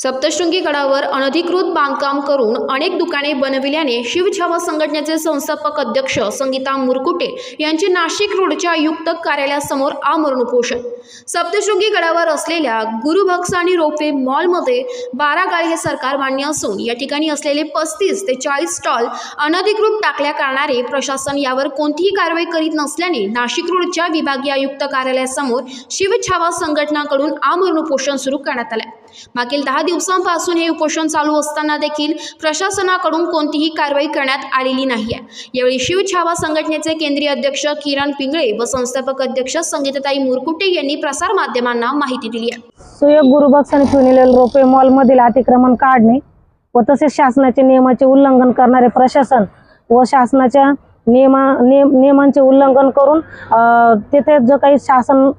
सप्तशृंगी गडावर अनधिकृत बांधकाम करून अनेक दुकाने बनविल्याने शिवछावा संघटनेचे संस्थापक अध्यक्ष संगीता मुरकुटे यांचे नाशिक रोडच्या आयुक्त कार्यालयासमोर आमरण उपोषण सप्तशृंगी गडावर असलेल्या गुरुभक्स आणि रोपवे मॉलमध्ये बारा गाळे हे सरकार मान्य असून या ठिकाणी असलेले पस्तीस ते चाळीस स्टॉल अनधिकृत टाकल्या करणारे प्रशासन यावर कोणतीही कारवाई करीत नसल्याने नाशिक रोडच्या विभागीय आयुक्त कार्यालयासमोर शिवछावा संघटनाकडून आमरण उपोषण सुरू करण्यात आलं मागील दहा दिवसांपासून हे उपोषण चालू असताना देखील प्रशासनाकडून कोणतीही कारवाई करण्यात आलेली नाही आहे यावेळी शिवछावा संघटनेचे केंद्रीय अध्यक्ष किरण पिंगळे व संस्थापक अध्यक्ष संगीताताई मुरकुटे यांनी प्रसारमाध्यमांना माहिती दिली आहे. सुयोग गुरुबक्स आणि फ्युनिलेल रोपे मॉलमधील अतिक्रमण काढणे व तसेच शासनाचे नियमाचे उल्लंघन करणारे प्रशासन व शासनाच्या नियमा नियम नियमांचे उल्लंघन करून अ, तिथे जो काही शासन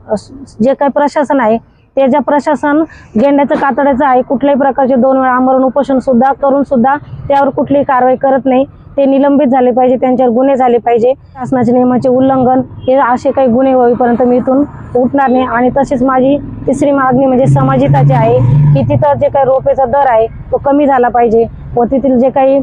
जे काही प्रशासन आहे त्याच्या प्रशासन गेंड्याचं कातड्याचं आहे. कुठल्याही प्रकारचे दोन वेळा आमरण उपोषण सुद्धा करून सुद्धा त्यावर कुठलीही कारवाई करत नाही. ते निलंबित झाले पाहिजे त्यांच्यावर गुन्हे झाले पाहिजे. शासनाच्या नियमाचे उल्लंघन हे असे काही गुन्हे होईपर्यंत मी इथून उठणार नाही. आणि तसेच माझी तिसरी मागणी म्हणजे समाजिताची आहे की तिथं जे काही रोपेचा दर आहे तो कमी झाला पाहिजे. व तेथील जे काही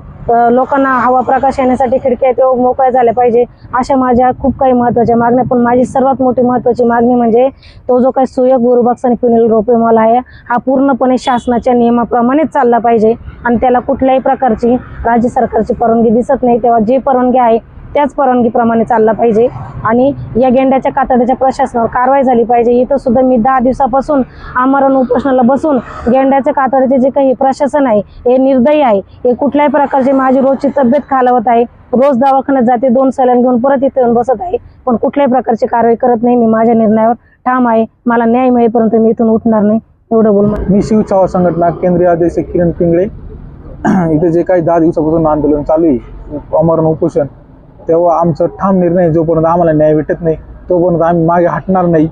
लोकांना हवा प्रकाश येण्यासाठी खिडक्या ते मोकळ्या झाल्या पाहिजे. अशा माझ्या खूप काही महत्त्वाच्या मागण्या पण माझी सर्वात मोठी महत्त्वाची मागणी म्हणजे तो जो काही सुयोग गुरुबक्स आणि पुणेल रोपे मॉल आहे हा पूर्णपणे शासनाच्या नियमाप्रमाणेच चालला पाहिजे. आणि त्याला कुठल्याही प्रकारची राज्य सरकारची परवानगी दिसत नाही. तेव्हा जी परवानगी आहे त्याच परवानगीप्रमाणे चालला पाहिजे. आणि या गेंड्याच्या कातड्याच्या प्रशासनावर कारवाई झाली पाहिजे. इथं सुद्धा मी दहा दिवसापासून आमरण उपोषणाला बसून गेंड्याच्या कातड्याचे जे काही प्रशासन आहे हे निर्दयी आहे. हे कुठल्याही प्रकारची माझी रोजची तब्येत खालावत आहे. रोज दवाखान्यात जाते दोन सलन घेऊन परत इथे येऊन बसत आहे. पण कुठल्याही प्रकारची कारवाई करत नाही. मी माझ्या निर्णयावर ठाम आहे. मला न्याय मिळेपर्यंत मी इथून उठणार नाही. एवढं बोल मी मी शिवछावा संघटना केंद्रीय अध्यक्ष किरण पिंगळे. इथे जे काही दहा दिवसापासून आंदोलन चालू आहे अमरण उपोषण. तेव्हा आमचं ठाम निर्णय जोपर्यंत आम्हाला न्याय भेटत नाही तोपर्यंत आम्ही मागे हटणार नाही.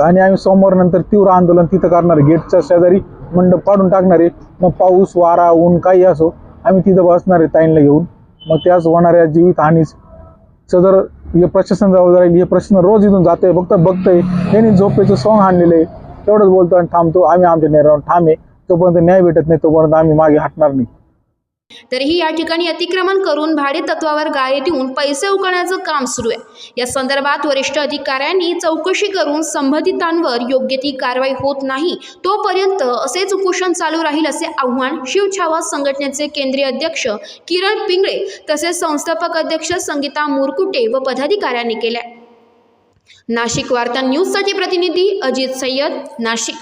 आणि आम्ही सोमवारनंतर तीव्र आंदोलन तिथं करणार गेटच्या शेजारी मंडप पाडून टाकणार आहे. मग पाऊस वारा ऊन काही असो आम्ही तिथं बसणार आहे ताईंना घेऊन. मग त्याच होणाऱ्या जीवितहानीस सदर हे प्रशासन जबाबदार हे प्रश्न रोज इथून जाते फक्त बघतंय. त्यांनी झोपेचं सॉंग आणलेलं आहे. तेवढंच बोलतो आणि थांबतो. आम्ही आमच्या निर्णयावर ठाम आहे. तोपर्यंत न्याय भेटत नाही तोपर्यंत आम्ही मागे हटणार नाही. तरीही या ठिकाणी अतिक्रमण करून भाडे तत्वावर गाळे देऊन पैसे उकळण्याचं काम सुरू आहे. या संदर्भात वरिष्ठ अधिकाऱ्यांनी चौकशी करून संबंधितांवर योग्य ती कारवाई होत नाही तोपर्यंत असेच उपोषण चालू राहील असे आव्हान शिवछावा संघटनेचे केंद्रीय अध्यक्ष किरण पिंगळे तसेच संस्थापक अध्यक्ष संगीता मुरकुटे व पदाधिकाऱ्यांनी केले. नाशिक वार्ता न्यूजसाठी प्रतिनिधी अजित सय्यद नाशिक.